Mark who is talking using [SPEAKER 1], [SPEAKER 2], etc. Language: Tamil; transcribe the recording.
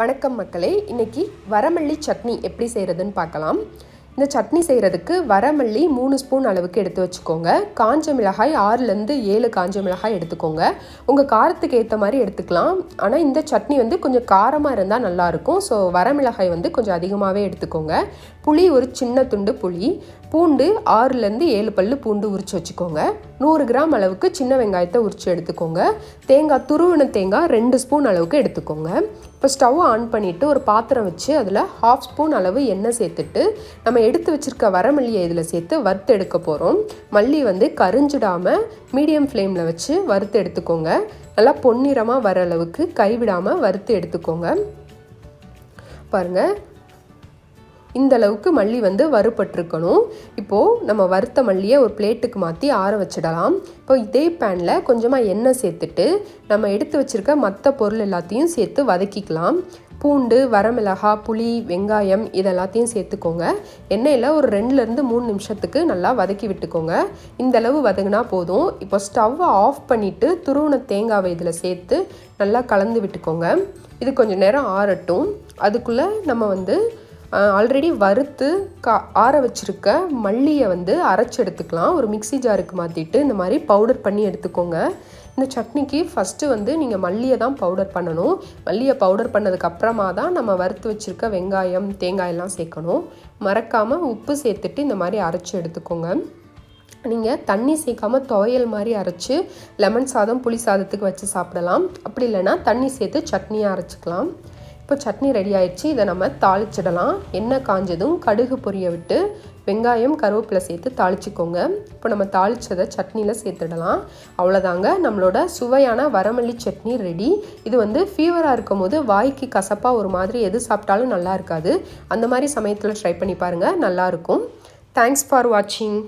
[SPEAKER 1] வணக்கம் மக்களே. இன்னைக்கு வரமல்லி சட்னி எப்படி செய்கிறதுன்னு பார்க்கலாம். இந்த சட்னி செய்கிறதுக்கு வரமல்லி மூணு ஸ்பூன் அளவுக்கு எடுத்து வச்சுக்கோங்க. காஞ்ச மிளகாய் ஆறுலேருந்து ஏழு காஞ்ச மிளகாய் எடுத்துக்கோங்க. உங்கள் காரத்துக்கு ஏற்ற மாதிரி எடுத்துக்கலாம். ஆனால் இந்த சட்னி வந்து கொஞ்சம் காரமாக இருந்தால் நல்லாயிருக்கும் ஸோ வரமிளகாய் வந்து கொஞ்சம் அதிகமாகவே எடுத்துக்கோங்க. புளி ஒரு சின்ன துண்டு புளி பூண்டு ஆறுலேருந்து ஏழு பல் பூண்டு உரிச்சு வச்சுக்கோங்க. நூறு கிராம் அளவுக்கு சின்ன வெங்காயத்தை உரிச்சு எடுத்துக்கோங்க. தேங்காய் துருவின தேங்காய் ரெண்டு ஸ்பூன் அளவுக்கு எடுத்துக்கோங்க. இப்போ ஸ்டவ் ஆன் பண்ணிவிட்டு ஒரு பாத்திரம் வச்சு அதில் ஹாஃப் ஸ்பூன் அளவு எண்ணெய் சேர்த்துட்டு நம்ம எடுத்து வச்சுருக்க வரமல்லியை இதில் சேர்த்து வறுத்து எடுக்க போகிறோம் மல்லி வந்து கரிஞ்சிடாமல் மீடியம் ஃப்ளேமில் வச்சு வறுத்து எடுத்துக்கோங்க. நல்லா பொன்னிறமாக வர அளவுக்கு கைவிடாமல் வறுத்து எடுத்துக்கோங்க. பாருங்கள் இந்த அளவுக்கு மல்லி வந்து வறுபட்டிருக்கணும். இப்போது நம்ம வறுத்த மல்லியை ஒரு பிளேட்டுக்கு மாற்றி ஆற வச்சிடலாம். இப்போ இதே பேனில் கொஞ்சமாக எண்ணெய் சேர்த்துட்டு நம்ம எடுத்து வச்சுருக்க மற்ற பொருள் எல்லாத்தையும் சேர்த்து வதக்கிக்கலாம். பூண்டு வரமிளகா புளி வெங்காயம் இதெல்லாத்தையும் சேர்த்துக்கோங்க. எண்ணெயில் ஒரு ரெண்டுலேருந்து மூணு நிமிஷத்துக்கு நல்லா வதக்கி விட்டுக்கோங்க. இந்த அளவு வதங்கினா போதும். இப்போ ஸ்டவ்வை ஆஃப் பண்ணிவிட்டு துருவன தேங்காவை இதில் சேர்த்து நல்லா கலந்து விட்டுக்கோங்க. இது கொஞ்சம் நேரம் ஆறட்டும். அதுக்குள்ளே நம்ம வந்து ஆல்ரெடி வறுத்து கா ஆற வச்சுருக்க மல்லியை வந்து அரைச்சி எடுத்துக்கலாம். ஒரு மிக்சி ஜாருக்கு மாற்றிட்டு இந்த மாதிரி பவுடர் பண்ணி எடுத்துக்கோங்க. இந்த சட்னிக்கு ஃபஸ்ட்டு வந்து நீங்கள் மல்லியை தான் பவுடர் பண்ணணும். மல்லியை பவுடர் பண்ணதுக்கப்புறமா தான் நம்ம வறுத்து வச்சுருக்க வெங்காயம் தேங்காயெல்லாம் சேர்க்கணும். மறக்காமல் உப்பு சேர்த்துட்டு இந்த மாதிரி அரைச்சி எடுத்துக்கோங்க. நீங்கள் தண்ணி சேர்க்காம துவையல் மாதிரி அரைச்சி லெமன் சாதம் புளி சாதத்துக்கு வச்சு சாப்பிடலாம். அப்படி இல்லைன்னா தண்ணி சேர்த்து சட்னியாக அரைச்சிக்கலாம். இப்போ சட்னி ரெடி ஆயிடுச்சு. இதை நம்ம தாளிச்சிடலாம். எண்ணெய் காஞ்சதும் கடுகு பொரிய விட்டு வெங்காயம் கருவேப்பிலை சேர்த்து தாளிச்சிக்கோங்க. இப்போ நம்ம தாளித்ததை சட்னியில் சேர்த்துடலாம். அவ்வளோதாங்க. நம்மளோட சுவையான வரமல்லி சட்னி ரெடி இது வந்து ஃபீவராக இருக்கும் போது வாய்க்கு கசப்பாக ஒரு மாதிரி எது சாப்பிட்டாலும் நல்லா இருக்காது. அந்த மாதிரி சமயத்தில் ட்ரை பண்ணி பாருங்கள் நல்லாயிருக்கும் தேங்க்ஸ் ஃபார் வாட்சிங்